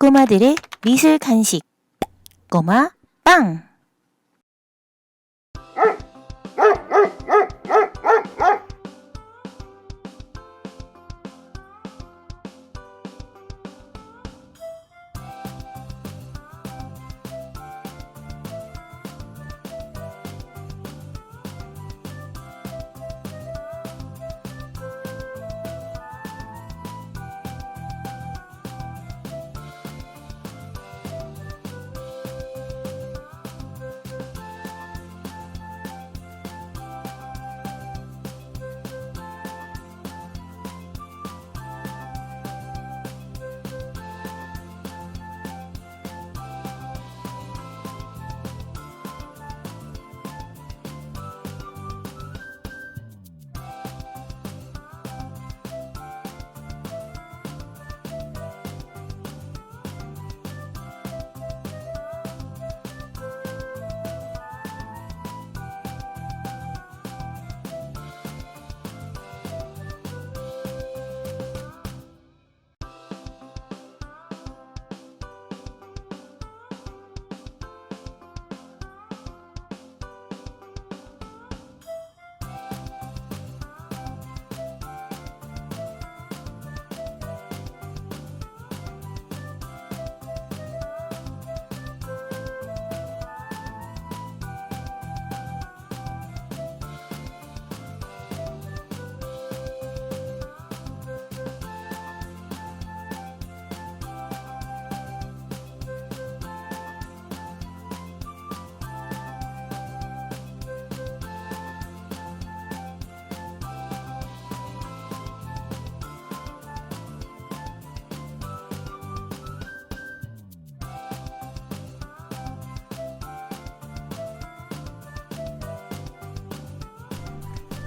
꼬마들의 미술 간식. 꼬마 빵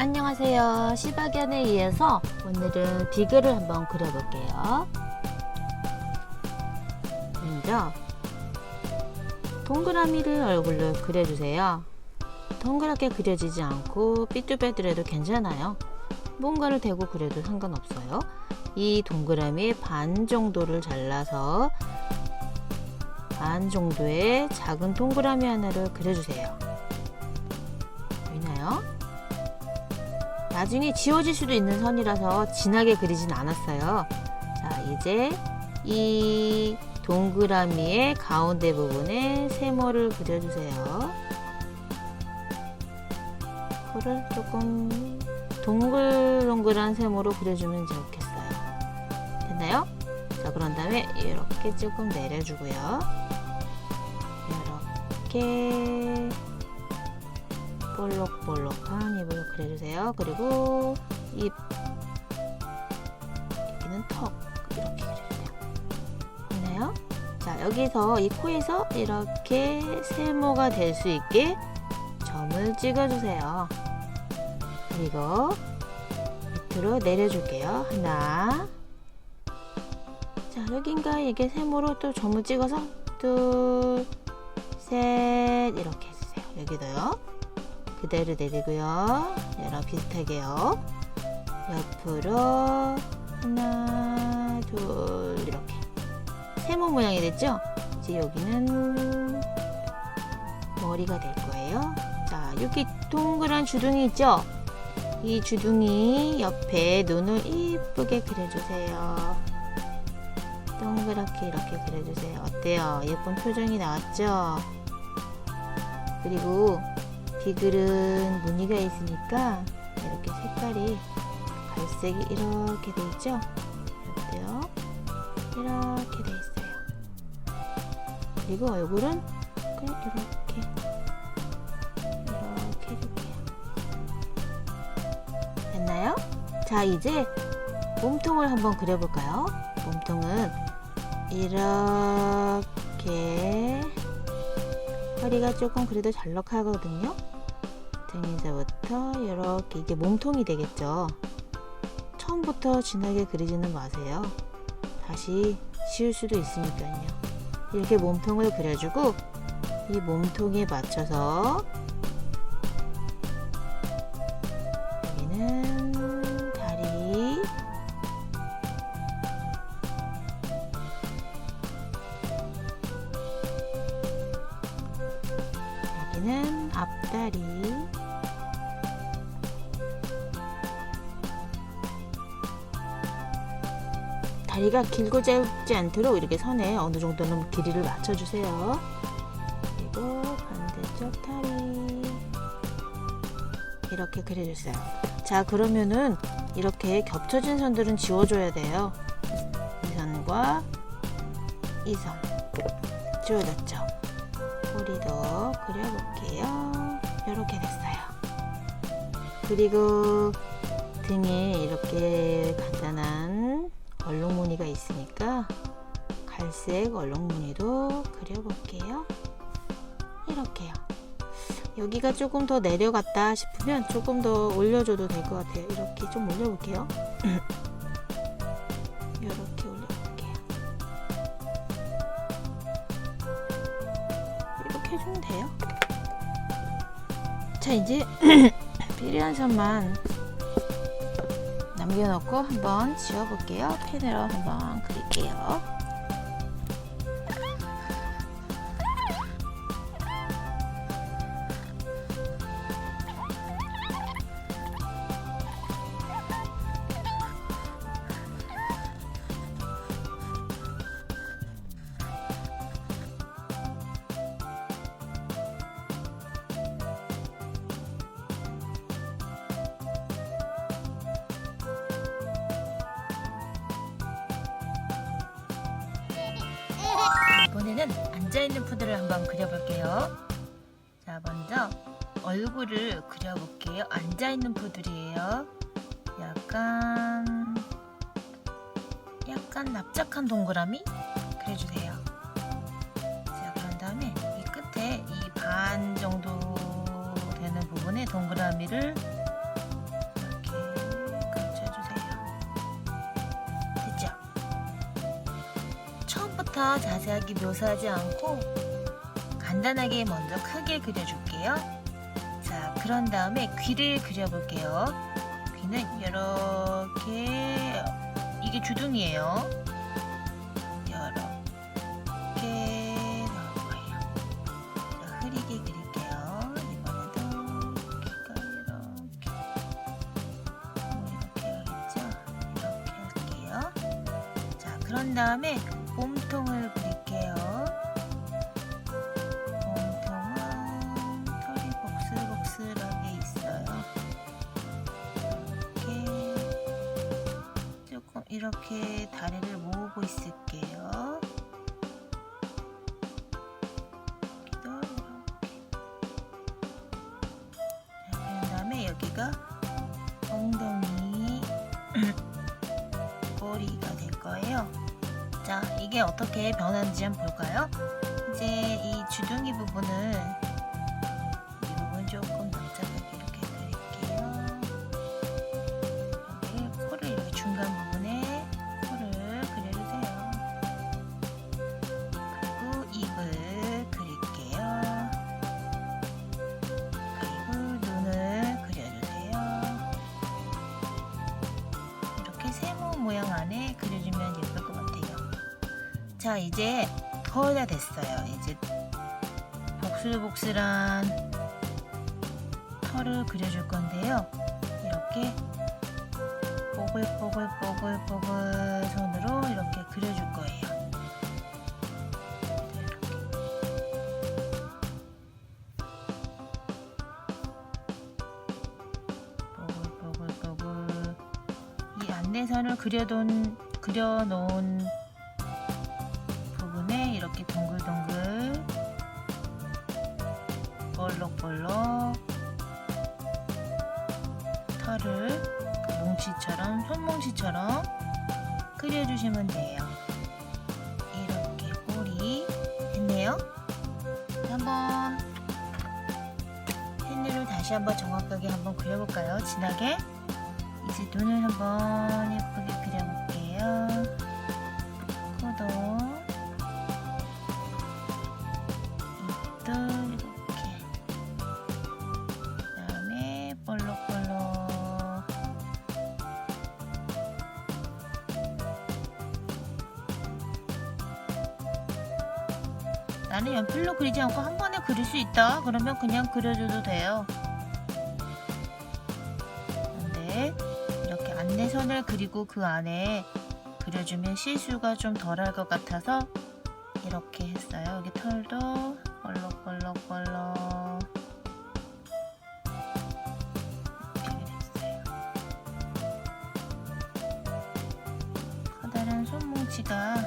안녕하세요. 시바견에 의해서 오늘은 비글을 한번 그려볼게요. 먼저 동그라미를 얼굴로 그려주세요. 동그랗게 그려지지 않고 삐뚤빼뚤해도 괜찮아요. 뭔가를 대고 그려도 상관없어요. 이 동그라미 반 정도를 잘라서 반 정도의 작은 동그라미 하나를 그려주세요? 나중에 지워질 수도 있는 선이라서 진하게 그리진 않았어요. 자, 이제 이 동그라미의 가운데 부분에 세모를 그려주세요. 코를 조금 동글동글한 세모로 그려주면 좋겠어요. 됐나요? 자, 그런 다음에 이렇게 조금 내려주고요. 이렇게 볼록볼록한 입을 그려주세요. 그리고 입 여기는 턱 이렇게 그려주세요. 보이나요? 자 여기서 이 코에서 이렇게 세모가 될 수 있게 점을 찍어주세요. 그리고 밑으로 내려줄게요. 하나 자 여긴가 이게 세모로 또 점을 찍어서 둘 셋 이렇게 해주세요. 여기도요. 그대로 내리고요. 얘랑 비슷하게요. 옆으로 하나, 둘 이렇게 세모 모양이 됐죠? 이제 여기는 머리가 될 거예요. 자, 여기 동그란 주둥이 있죠? 이 주둥이 옆에 눈을 이쁘게 그려주세요. 동그랗게 이렇게 그려주세요. 어때요? 예쁜 표정이 나왔죠? 그리고 비글은 무늬가 있으니까 이렇게 색깔이 갈색이 이렇게 돼 있죠? 어때요? 이렇게 돼 있어요. 그리고 얼굴은 그냥 이렇게 이렇게 해줄게요. 됐나요? 자 이제 몸통을 한번 그려볼까요? 몸통은 이렇게 허리가 조금 그래도 잘록하거든요. 등에서부터 이렇게 이게 몸통이 되겠죠. 처음부터 진하게 그리지는 마세요. 다시 지울 수도 있으니까요. 이렇게 몸통을 그려주고 이 몸통에 맞춰서 앞다리 다리가 길고 짧지 않도록 이렇게 선에 어느 정도는 길이를 맞춰주세요. 그리고 반대쪽 다리 이렇게 그려주세요. 자 그러면은 이렇게 겹쳐진 선들은 지워줘야 돼요. 이 선과 이 선 지워졌죠. 꼬리도 그려볼게요. 이렇게 됐어요. 그리고 등에 이렇게 간단한 얼룩무늬가 있으니까 갈색 얼룩무늬도 그려볼게요. 이렇게요. 여기가 조금 더 내려갔다 싶으면 조금 더 올려줘도 될 것 같아요. 이렇게 좀 올려볼게요. 자, 이제 필요한 선만 남겨놓고 한번 지워볼게요. 펜으로 한번 그릴게요. 이번에는 앉아있는 푸드를 한번 그려볼게요. 자, 먼저 얼굴을 그려볼게요. 앉아있는 푸들이에요. 약간, 약간 납작한 동그라미 그려주세요. 자, 그런 다음에 이 끝에 이 반 정도 되는 부분에 동그라미를 부터 자세하게 묘사하지 않고 간단하게 먼저 크게 그려줄게요. 자, 그런 다음에 귀를 그려볼게요. 귀는 이렇게 이게 주둥이에요. 이렇게 흐리게 그릴게요. 이번에도 이렇게 이렇게 할게요. 자, 그런 다음에 몸통을 그릴게요. 몸통은 털이 복슬복슬하게 있어요. 이렇게 조금 이렇게 다리를 모으고 있을게요. 이렇게. 자, 그런 다음에 여기가 이게 어떻게 변하는지 한번 볼까요? 이제 이 주둥이 부분을 자, 이제 거의 다 됐어요. 이제 복슬복슬한 털을 그려줄 건데요. 이렇게 뽀글뽀글뽀글뽀글 손으로 이렇게 그려줄 거예요. 뽀글뽀글뽀글 이 안내선을 그려둔 그려놓은 볼록볼록 털을 그 뭉치처럼 손뭉치처럼 그려주시면 돼요. 이렇게 꼬리 했네요. 한번 펜으로 다시 한번 정확하게 한번 그려볼까요? 진하게 이제 눈을 한번 예쁘게 그려볼게요. 나는 연필로 그리지 않고 한 번에 그릴 수 있다. 그러면 그냥 그려줘도 돼요. 근데 이렇게 안내선을 그리고 그 안에 그려주면 실수가 좀 덜할 것 같아서 이렇게 했어요. 여기 털도 벌럭벌럭벌럭 이렇게 했어요. 커다란 손뭉치가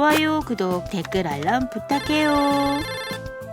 좋아요, 구독, 댓글 알람 부탁해요.